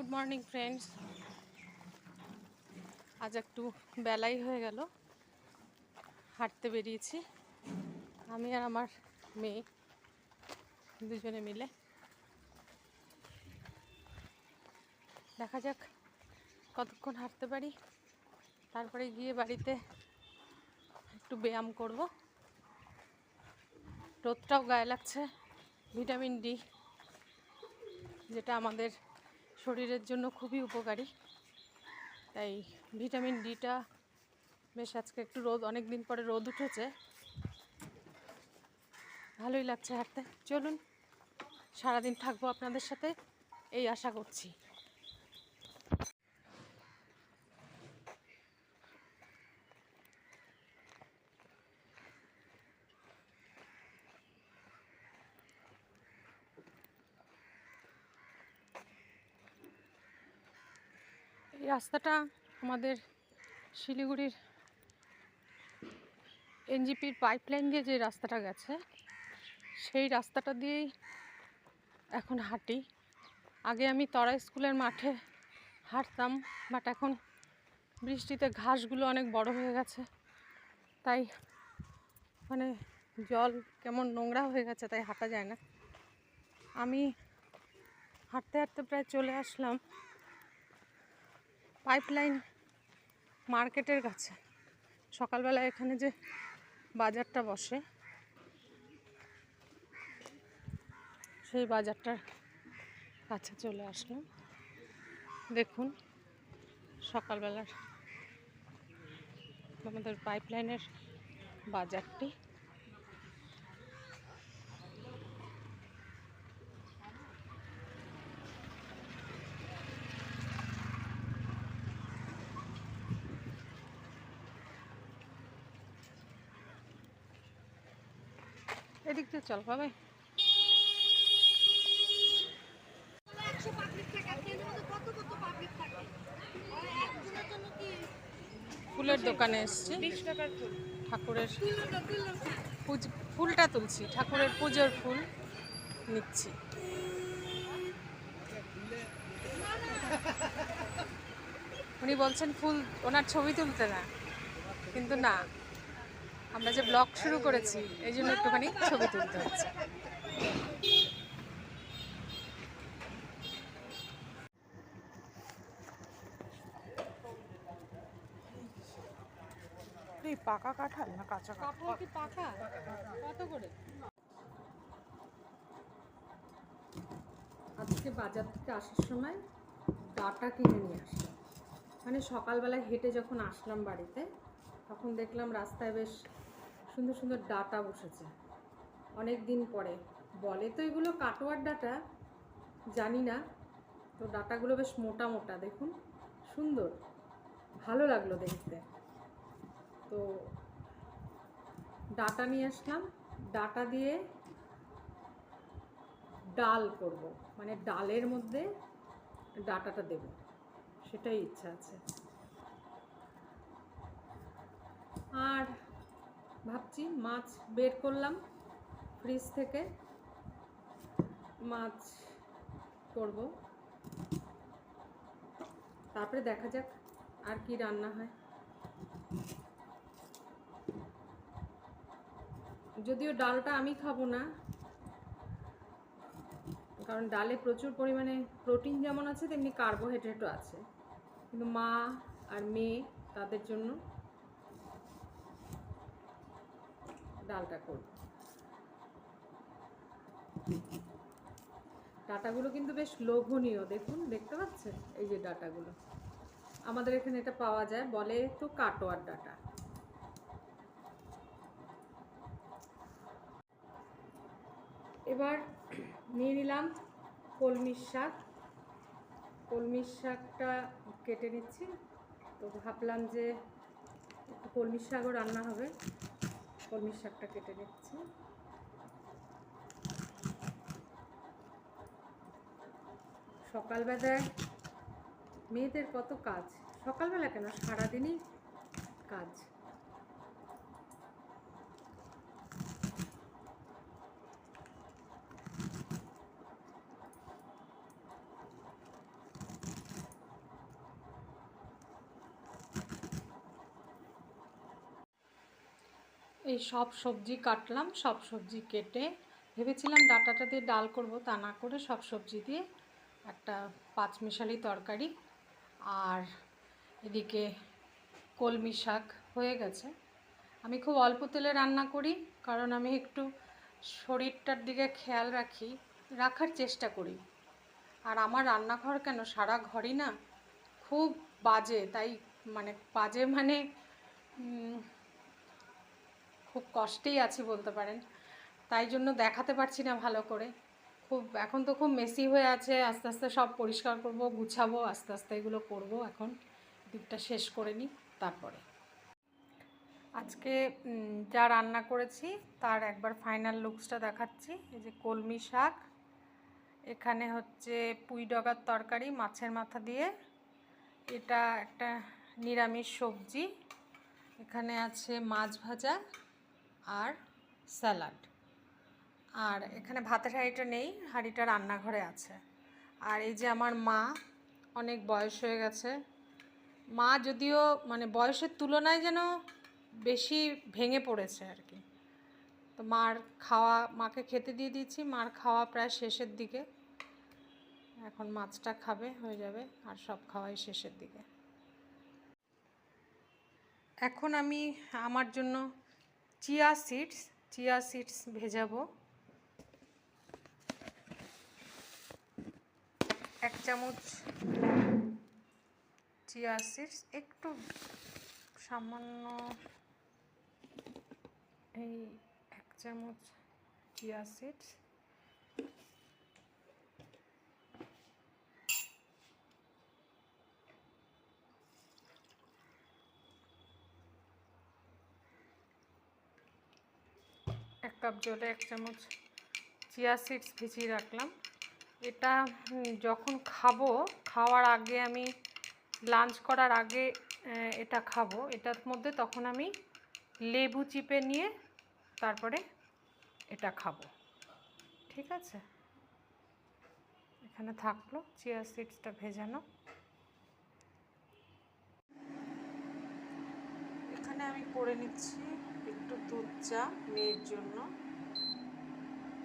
Good morning friends আজ একটু বেলাই হয়ে গেল। হাঁটতে বেরিয়েছি। আমি আর আমার মেয়ে দুজনে মিলে। দেখা যাক কতক্ষণ হাঁটতে পারি। তারপরে গিয়ে বাড়িতে একটু ব্যায়াম করব। রোদটাও গায়ে লাগছে, ভিটামিন ডি, যেটা আমাদের শরীরের জন্য খুবই উপকারী। তাই ভিটামিন ডিটা বেশ আজকে একটু রোদ অনেক দিন পরে রোদ উঠেছে। ভালোই লাগছে হাঁটতে। চলুন, সারাদিন থাকব আপনাদের সাথে। এই আশা করছি এই রাস্তাটা আমাদের শিলিগুড়ির এনজিপির পাইপলাইন দিয়ে যে রাস্তাটা গেছে, সেই রাস্তাটা দিয়েই এখন হাঁটি। আগে আমি তরা স্কুলের মাঠে হাঁটতাম বাট এখন বৃষ্টিতে ঘাসগুলো অনেক বড় হয়ে গেছে। তাই মানে জল কেমন নোংরা হয়ে গেছে তাই হাঁটা যায় না। আমি হাঁটতে হাঁটতে প্রায় চলে আসলাম। পাইপলাইন মার্কেটের কাছে। সকালবেলা এখানে যে বাজারটা বসে, সেই বাজারটার কাছে চলে আসলাম। দেখুন, সকালবেলার আমাদের পাইপলাইনের বাজারটি এদিক দিয়ে চল পাবে একশো পাবলিক থাকে আর ট্রেনের মধ্যে কত কত পাবলিক থাকে কি ফুলের দোকানে এসছি। ঠাকুরের ফুলটা তুলছি ঠাকুরের পুজোর ফুল নিচ্ছি। উনি বলছেন ফুল ওনার ছবি তুলতে না কিন্তু না। আমরা যে ব্লগ শুরু করেছি এই জন্য একটুখানি ছবি তুলতে হচ্ছে। পাকা কাঁঠাল না কাঁচা কাঁঠাল? কি পাকা? কত করে? আজকে বাজার থেকে আসার সময় ডাটা কিনে নিয়ে আসলাম। মানে সকালবেলায় হেঁটে যখন আসলাম বাড়িতে তখন দেখলাম রাস্তায় বেশ সুন্দর সুন্দর ডাটা বসেছে। অনেক দিন পরে। বলে তো এগুলো কাটোয়ার ডাটা, জানি না। তো ডাটাগুলো বেশ মোটা মোটা, দেখুন। সুন্দর। ভালো লাগল দেখতে। তো ডাটা নিয়ে আসলাম। ডাটা দিয়ে ডাল করব। মানে ডালের মধ্যে ডাটাটা দেব। সেটাই ইচ্ছা আছে। আর ভাবছি মাছ বের করলাম ফ্রিজ থেকে। মাছ করব। তারপরে দেখা যাক আর কি রান্না হয়। যদিও ডালটা আমি খাব না, কারণ ডালে প্রচুর পরিমাণে প্রোটিন যেমন আছে, তেমনি কার্বোহাইড্রেটও আছে। কিন্তু মা আর মেয়ে তাদের জন্য ডালটা করব। ডাটাগুলো কিন্তু বেশ লোভনীয়, দেখুন, দেখতে পাচ্ছেন? এই যে ডাটাগুলো। আমাদের এখানে এটা পাওয়া যায়, বলে তো কাটোয়ার ডাটা। এবার নিয়ে নিলাম কলমির শাক। কলমির শাকটা কেটে নিচ্ছি। তো ভাবলাম যে একটু কলমির শাকও রান্না হবে। কলমির শাকটা কেটে নিচ্ছি। সকালবেলায় মেয়েদের কত কাজ? সকালবেলা কেন? সারাদিনই কাজ। এই সব সবজি কাটলাম, সব সবজি কেটে ভেবেছিলাম ডাটাটা দিয়ে ডাল করব, তা না করে সব সবজি দিয়ে একটা পাঁচমিশালি তরকারি আর এদিকে কলমি শাক হয়ে গেছে। আমি খুব অল্প তেলে রান্না করি, কারণ আমি একটু শরীরটার দিকে খেয়াল রাখি, রাখার চেষ্টা করি। আর আমার রান্নাঘর কেন সারা ঘরই না, খুব বাজে, তাই মানে বাজে মানে খুব কষ্টেই আছি বলতে পারেন। তাই জন্য দেখাতে পারছি না ভালো করে। খুব, এখন তো খুব মেসি হয়ে আছে, আস্তে আস্তে সব পরিষ্কার করব, গুছাবো, আস্তে আস্তে এগুলো করব এখন। দিকটা শেষ করে নিই, তারপরে। আজকে যা রান্না করেছি তার একবার ফাইনাল লুকসটা দেখাচ্ছি। এই যে কলমি শাক, এখানে হচ্ছে পুঁই ডগার তরকারি মাছের মাথা দিয়ে। এটা একটা নিরামিষ সবজি। এখানে আছে মাছ ভাজা। আর স্যালাড। আর এখানে ভাতের হাঁড়িটা নেই, হাঁড়িটা রান্নাঘরে আছে। আর এই যে আমার মা, অনেক বয়স হয়ে গেছে। মা যদিও মানে বয়সের তুলনায় যেন বেশি ভেঙে পড়েছে আর কি। তো মার খাওয়া, মাকে খেতে দিয়ে দিয়েছি, মার খাওয়া প্রায় শেষের দিকে। এখন মাছটা খাবে, হয়ে যাবে, আর সব খাওয়াই শেষের দিকে। এখন আমি আমার জন্য চিয়া সিডস চিয়া সিডস ভেজাবো। এক চামচ চিয়া সিডস একটু সামান্য এই এক চামচ চিয়া সিডস কাপ জলে এক চামচ চিয়া সিডস ভিজিয়ে রাখলাম। এটা যখন খাব, খাওয়ার আগে আমি লাঞ্চ করার আগে এটা খাব। এটার মধ্যে তখন আমি লেবু চিপে নিয়ে তারপরে এটা খাব। ঠিক আছে? এখানে থাকল চিয়া সিডসটা ভেজানো। এখানে আমি করে নিচ্ছি। একটু দুধ চা মেয়ের জন্য।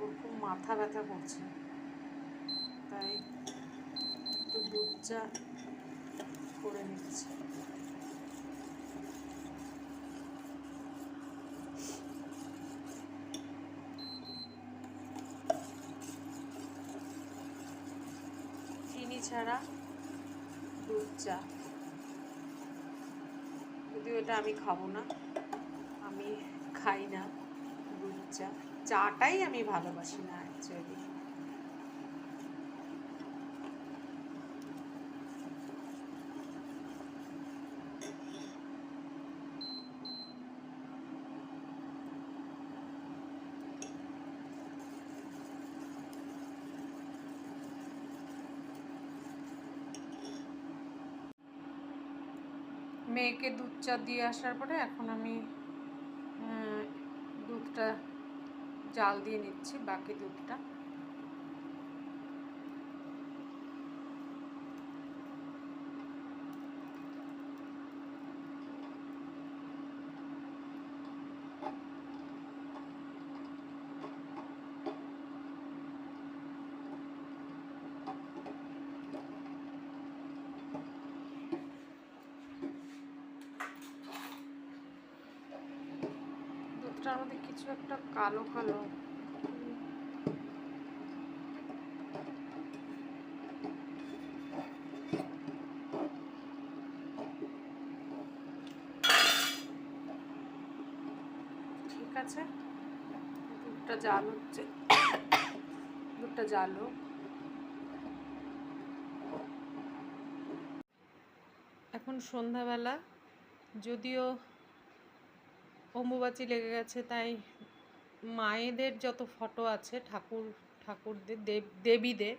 ওর খুব মাথা ব্যথা করছে। তাই একটু দুধ চা করে নিচ্ছি। চিনি ছাড়া দুধ চা। যদিও এটা আমি খাব না। আমি খাই না দুধ চা। চাটাই আমি ভালোবাসি না অ্যাকচুয়ালি মেয়েকে দুধ চা দিয়ে আসার পরে এখন আমি দুধটা জাল দিয়ে নিচ্ছি বাকি দুধটা। দুধটার মধ্যে কিছু একটা কালো কালো ঠিক আছে? দুধটা জাল হচ্ছে। দুধটা জাল হোক। এখন সন্ধ্যাবেলা, যদিও অম্বুবাচী লেগে গেছে, তাই মায়েদের যত ফটো আছে, ঠাকুর, ঠাকুরদের, দেব, দেবীদের,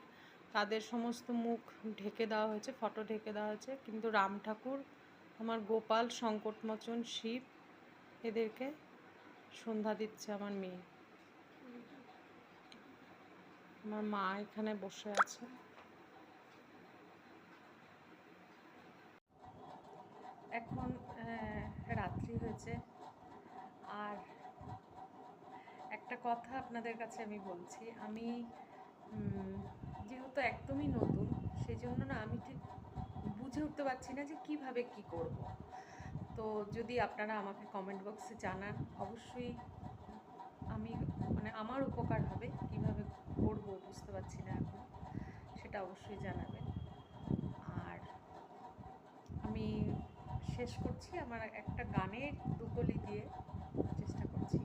তাদের সমস্ত মুখ ঢেকে দেওয়া হয়েছে, ফটো ঢেকে দেওয়া হয়েছে। কিন্তু রাম ঠাকুর, আমার গোপাল সংকটমোচন শিব, এদেরকে সন্ধ্যা দিচ্ছে আমার মেয়ে। আমার মা এখানে বসে আছে। এখন রাত্রি হয়েছে আর একটা কথা আপনাদের কাছে আমি বলছি, আমি যেহেতু একদমই নতুন সেই জন্য না আমি ঠিক বুঝে উঠতে পারছি না যে কীভাবে কি করব। তো যদি আপনারা আমাকে কমেন্ট বক্সে জানান, অবশ্যই আমি মানে আমার উপকার হবে, কীভাবে করব বুঝতে পারছি না এখন, সেটা অবশ্যই জানাবেন। আর আমি শেষ করছি, আমার একটা গানের দুকলি দিয়ে চেষ্টা করছি।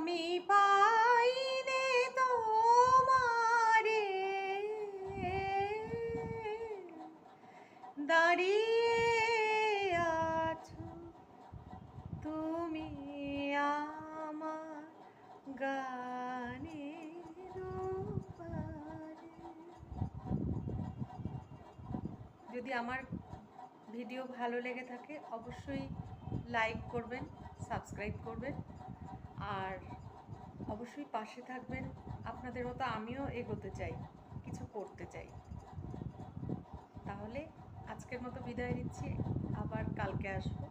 আমি পাইনে তোমারে। দাঁড়িয়ে আছো তুমি আমার পারে যদি আমার ভিডিও ভালো লেগে থাকে, অবশ্যই লাইক করবেন সাবস্ক্রাইব করবেন। আর অবশ্যই পাশে থাকবেন। আপনাদের মতো আমিও এগোতে চাই, কিছু করতে চাই। তাহলে আজকের মতো বিদায় নিচ্ছি। আবার কালকে আসব।